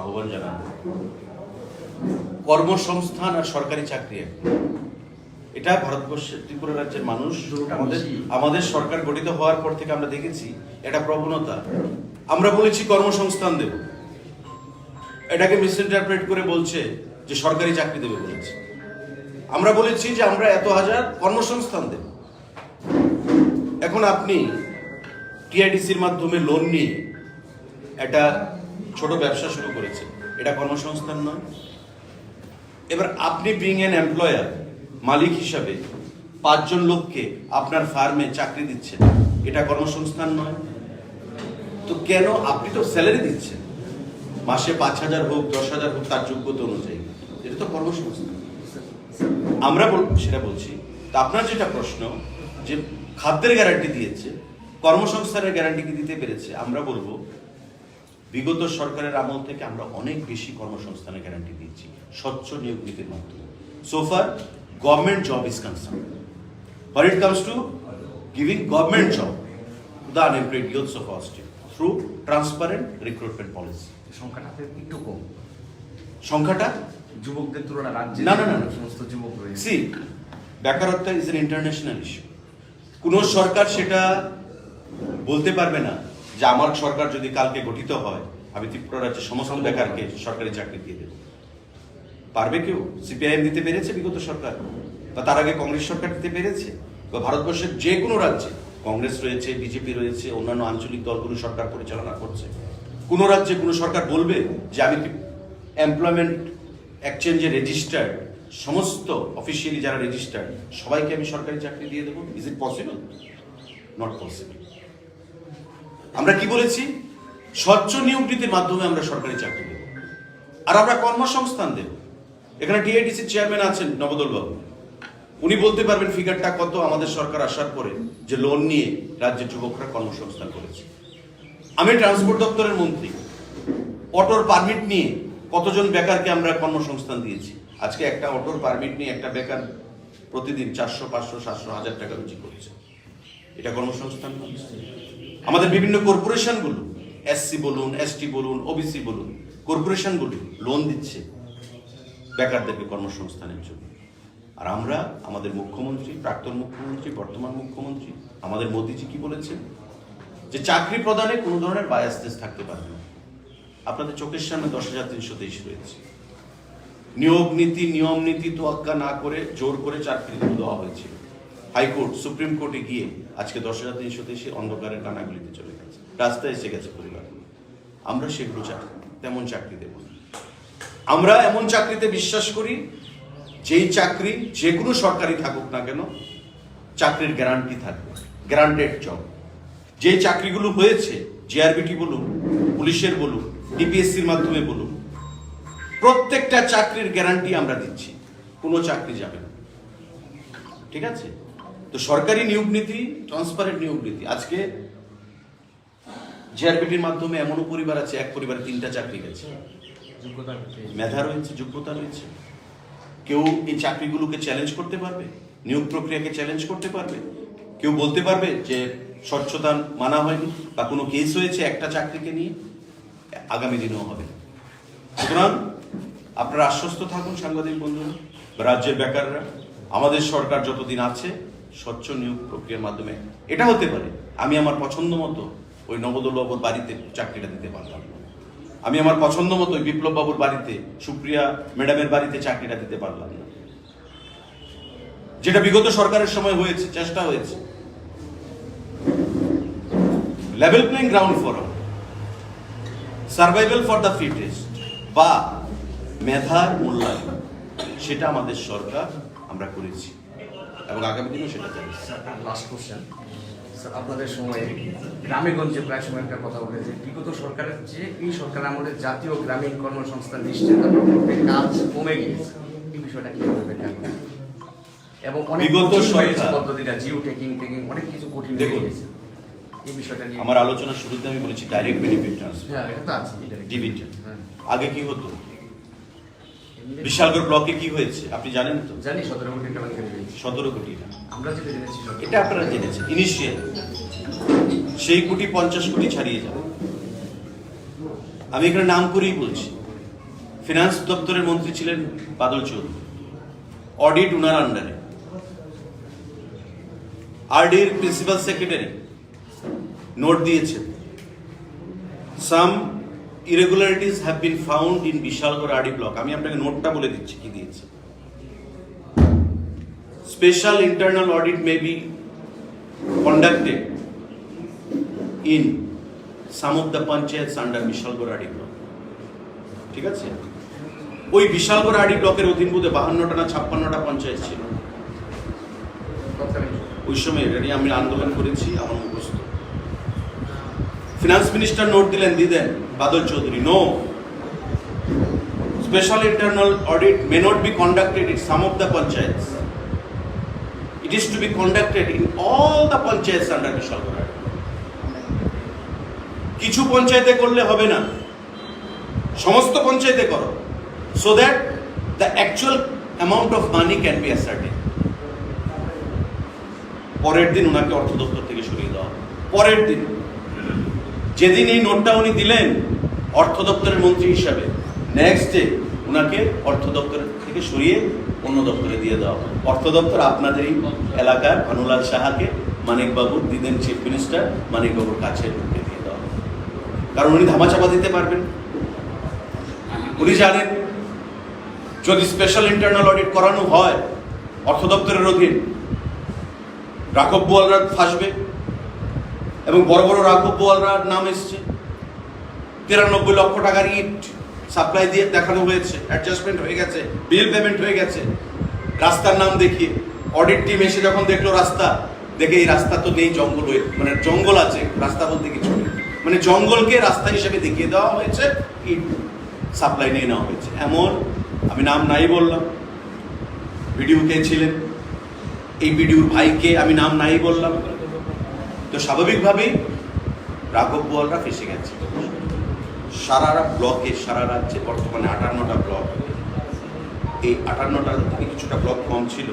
আহ্বান জানাব। কর্মসংস্থান আর সরকারি চাকরি। এটা ভারতবর্ষের ত্রিপুরা রাজ্যের মানুষ আমাদের আমাদের সরকার গঠিত হওয়ার পর থেকে আমরা দেখেছি, এটা প্রবণতা। আমরা বলেছি কর্মসংস্থান দেব। এটাকে মিসইন্টারপ্রেট করে বলছে যে সরকারি চাকরি দেবে বলেছে। আমরা বলেছি যে আমরা এত হাজার কর্মসংস্থান দেব। এখন আপনি টিআইডিসির মাধ্যমে লোন নিয়ে একটা ছোট ব্যবসা শুরু করেছে। এটা কর্মসংস্থান নয়। এবার আপনি বিং এন এমপ্লয়ার মালিক হিসাবে পাঁচজন লোককে আপনার ফার্মে চাকরি দিচ্ছেন। এটা কর্মসংস্থান নয়। তো কেন আপনি তো স্যালারি দিচ্ছেন? মাসে পাঁচ হাজার হোক, দশ হাজার হোক, তার যোগ্যতা অনুযায়ী। এটা তো কর্মসংস্থান। আমরা সেটা বলছি। তা আপনার যেটা প্রশ্ন, যে খাদ্যের গ্যারান্টি দিয়েছে, কর্মসংস্থানের গ্যারান্টি কি দিতে পেরেছে? আমরা বলব বিগত সরকারের আমল থেকে আমরা অনেক বেশি কর্মসংস্থানের গ্যারান্টি দিয়েছি স্বচ্ছ নিয়োগ নীতির মাধ্যমে। So far government job is concern when it comes to giving government job the unemployed youths of our state through transparent recruitment সংখ্যাটা একটু কম। সংখ্যাটা? যুবকদের তুলনায় রাজ্যে না, না, না, না। সমস্ত যুবক রয়েছে। সি বেকারত্ব ইজ এন ইন্টারন্যাশনাল ইস্যু কোন সরকার সেটা বলতে পারবে না যে আমার সরকার যদি কালকে গঠিত হয় আমি ত্রিপুরা রাজ্যের সমস্ত বেকারকে সরকারি চাকরি দিয়ে দেবো। পারবে কেউ? সিপিআইএম দিতে পেরেছে বিগত সরকার? বা তার আগে কংগ্রেস সরকার দিতে পেরেছে? বা ভারতবর্ষের যে কোনো রাজ্যে কংগ্রেস রয়েছে, বিজেপি রয়েছে, অন্যান্য আঞ্চলিক দলগুলো সরকার পরিচালনা করছে। কোন রাজ্যে কোনো সরকার বলবে যে আমি এমপ্লয়মেন্ট এক্সচেঞ্জে রেজিস্টার্ড সমস্ত অফিসিয়ালি যারা রেজিস্টার্ড সবাইকে আমি সরকারি চাকরি দিয়ে দেবো? Is it possible not possible আমরা কি বলেছি? স্বচ্ছ নিয়োগ নীতির মাধ্যমে আমরা সরকারি চাকরি দেব। আর আমরা কর্মসংস্থান দেব। এখানে টিআইডিসি চেয়ারম্যান আছেন নবদল বাবু। উনি বলতে পারবেন ফিগারটা কত আমাদের সরকার আসার পরে যে লোন নিয়ে রাজ্যের যুবকরা কর্মসংস্থান করেছে। আমি ট্রান্সপোর্ট দপ্তরের মন্ত্রী। অটোর পারমিট নিয়ে কতজন বেকারকে আমরা কর্মসংস্থান দিয়েছি? আজকে একটা অটোর পারমিট নিয়ে একটা বেকার প্রতিদিন চারশো, পাঁচশো, সাতশো, হাজার টাকা রুজি করছে। এটা কর্মসংস্থান আমাদের বিভিন্ন কর্পোরেশনগুলো এসসি বলুন এসটি বলুন ওবিসি বলুন কর্পোরেশনগুলো লোন দিচ্ছে বেকারদেরকে কর্মসংস্থানের জন্য। আর আমরা, আমাদের মুখ্যমন্ত্রী, প্রাক্তন মুখ্যমন্ত্রী, বর্তমান মুখ্যমন্ত্রী, আমাদের মোদিজি কি বলেছেন? যে চাকরি প্রদানে কোনো ধরনের বায়াসনেস থাকতে পারবে না। আপনাদের চোখের সামনে দশ হাজার তিনশো তেইশ রয়েছে। নিয়োগ নীতি, নিয়ম নীতি তোয়াক্কা না করে, জোর করে চাকরিগুলো দেওয়া হয়েছিল হাইকোর্ট, সুপ্রিম কোর্টে গিয়ে আজকে দশ হাজার তিনশো তেইশে অন্ধকারের কানাগুলিতে চলে গেছে। রাস্তায় এসে গেছে পরিবার। আমরা সেগুলো চাকরি, তেমন চাকরি দেব। আমরা এমন চাকরিতে বিশ্বাস করি, যেই চাকরি যে কোনো সরকারি থাকুক না কেন, চাকরির গ্যারান্টি থাকবে গ্যারান্টেড জব যে চাকরিগুলো হয়েছে জিআরবিটি বলুন, পুলিশের বলুন ডিপিএসসির মাধ্যমে বলুন, প্রত্যেকটা চাকরির গ্যারান্টি আমরা দিচ্ছি। কোনো চাকরি যাবে না। ঠিক আছে? তো সরকারি নিয়োগ নীতি ট্রান্সপারেন্ট নিয়োগ নীতি। আজকে জিআরবিটির মাধ্যমে এমনও পরিবার আছে এক পরিবারে তিনটা চাকরি গেছে। মেধা রয়েছে যোগ্যতা রয়েছে। কেউ এই চাকরিগুলোকে চ্যালেঞ্জ করতে পারবে নিয়োগ প্রক্রিয়াকে চ্যালেঞ্জ করতে পারবে। কেউ বলতে পারবে যে স্বচ্ছতা মানা হয়নি বা কোনো কেস হয়েছে একটা চাকরিকে নিয়ে আগামী দিনেও হবে সুতরাং আপনারা আশ্বস্ত থাকুন সাংবাদিক বন্ধুরা রাজ্যের বেকাররা। আমাদের সরকার যতদিন আছে স্বচ্ছ নিয়োগ প্রক্রিয়ার মাধ্যমে। এটা হতে পারে। আমি আমার পছন্দ মতো ওই নবদল বাবুর বাড়িতে চাকরিটা দিতে পারলাম। আমি আমার পছন্দ মতো ওই বিপ্লব বাবুর বাড়িতে, সুপ্রিয়া ম্যাডামের বাড়িতে চাকরিটা দিতে পারলাম না। যেটা বিগত সরকারের সময় হয়েছে, চেষ্টা হয়েছে। Level playing ground for survival for the fittest বা মেধার মূল্যায়ন। সেটা আমাদের সরকার আমরা করেছি। এবং আগামী দিনেও সেটা চাই লাস্ট কোশ্চেন স্যার আপনাদের সময়ে গ্রামে গঞ্জে প্রায় সময় একটা কথা উঠেছে বিগত সরকারের যে এই সরকার আমাদের জাতীয় গ্রামীণ কর্মসংস্থান নিশ্চিত কাজ কমে গিয়েছে এই বিষয়টা কি হবে ব্যাখ্যা করুন। এবং অনেক বিগত পদ্ধতিটা জিও টেকিং টেকিং অনেক কিছু কঠিন হয়ে গেছে এই বিষয়টা নিয়ে আমার আলোচনা শুরুতে আমি বলেছি ডাইরেক্ট বেনিফিট ট্রান্সফার হ্যাঁ এটা আছে এটা হ্যাঁ। আগে কি হতো? বিশালগড় ব্লকে কি হয়েছে? আপনি জানেন তো? জানি সতেরো কোটি টাকা কেটে সতেরো কোটি না আমরা যেটা জেনেছি এটা আপনারা জেনেছেন ইনিশিয়াল সেই কোটি পঞ্চাশ কোটি ছাড়িয়ে যাবে। আমি এখানে নাম করেই বলছি। ফিনান্স দপ্তরের মন্ত্রী ছিলেন বাদল চৌধুরী। অডিট উনার আন্ডারে আরডির প্রিন্সিপাল সেক্রেটারি নোট দিয়েছেন। Some irregularities have been found in Bishalgarh R D block আমি আপনাকে নোটটা বলে দিচ্ছি কি দিয়েছে। Special internal audit may be conducted in some of the panchayats under Bishalgarh R D block ঠিক আছে? ওই বিশালগড় আডি ব্লকের অধীন অধীনভূত বাহান্নটা না ছাপ্পান্নটা পঞ্চায়েত ছিল। ওই সময় এটা আমি আন্দোলন করেছি, আমার ফিনান্স মিনিস্টার নোট দিলেন the then Badal Chowdhury no special internal audit may not be conducted in some of the panchayats it is to be conducted in all the panchayats under R D কিছু পঞ্চায়েতে করলে হবে না সমস্ত পঞ্চায়েতে করো so that the actual amount of money can be asserted পরের দিন ওনাকে অর্থ দপ্তর থেকে সরিয়ে দেওয়া পরের দিন। যেদিন এই নোটটা উনি দিলেন অর্থ দপ্তরের মন্ত্রী হিসাবে নেক্সট ডে ওনাকে অর্থ দপ্তর থেকে সরিয়ে অন্য দপ্তরে দিয়ে দেওয়া। অর্থ দপ্তর আপনাদের এই এলাকার অনুলাল সাহাকে মানিকবাবু দিদেন চিফ মিনিস্টার মানিকবাবুর কাছে ঢুকে দিয়ে দেওয়া। কারণ উনি ধামাচাপা দিতে পারবেন উনি জানেন, যদি স্পেশাল ইন্টারনাল অডিট করানো হয়, অর্থ দপ্তরের অধীন, রাঘব বোয়ালরা ফাঁসবে এবং বড় বড় রাঘব নাম এসছে। তিরানব্বই লক্ষ টাকার ইট সাপ্লাই দিয়ে দেখানো হয়েছে। অ্যাডজাস্টমেন্ট হয়ে গেছে বিল পেমেন্ট হয়ে গেছে। রাস্তার নাম দেখিয়ে অডিট টিম এসে যখন দেখল রাস্তা, দেখে এই রাস্তা তো নেই, জঙ্গল হয়ে মানে জঙ্গল আছে, রাস্তা বলতে কিছু নেই। মানে জঙ্গলকে রাস্তা হিসেবে দেখিয়ে দেওয়া হয়েছে, ইট সাপ্লাই নিয়ে নেওয়া হয়েছে। এমন, আমি নাম নাই বললাম। ভিডিও কে ছিলেন? এই ভিডিওর ভাইকে আমি নাম নাই বললাম। তো স্বাভাবিকভাবেই রাঘব বোয়ালরা ফেসে গেছে। সারা ব্লকে, সারা রাজ্যে বর্তমানে আটান্নটা ব্লক। এই আটান্নটা থেকে কিছুটা ব্লক কম ছিল।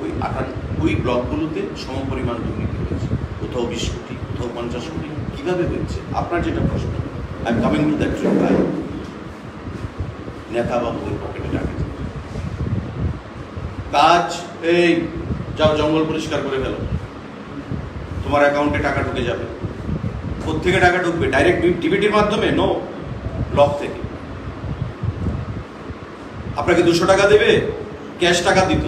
ওই আটান্ন ওই ব্লকগুলোতে সমপরিমাণ দুর্নীতি হয়েছে। কোথাও বিশ কোটি, কোথাও পঞ্চাশ কোটি। কীভাবে হয়েছে? আপনার যেটা প্রশ্ন। I am coming to that ভাই নেতা বাবুদের পকেটে টাকা। কাজ, এই, যাও জঙ্গল পরিষ্কার করে ফেলো। তোমার অ্যাকাউন্টে টাকা ঢুকে যাবে। থেকে টাকা ঢুকবে? ডাইরেক্ট ডিবিটির মাধ্যমে? নো লক থেকে। আপনাকে দুশো টাকা দেবে ক্যাশ টাকা দিত।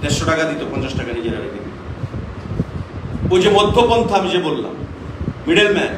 দেড়শো টাকা দিত, পঞ্চাশ টাকা নিজেরা রেখে দিত। ওই যে মধ্যপন্থা আমি যে বললাম মিডল ম্যান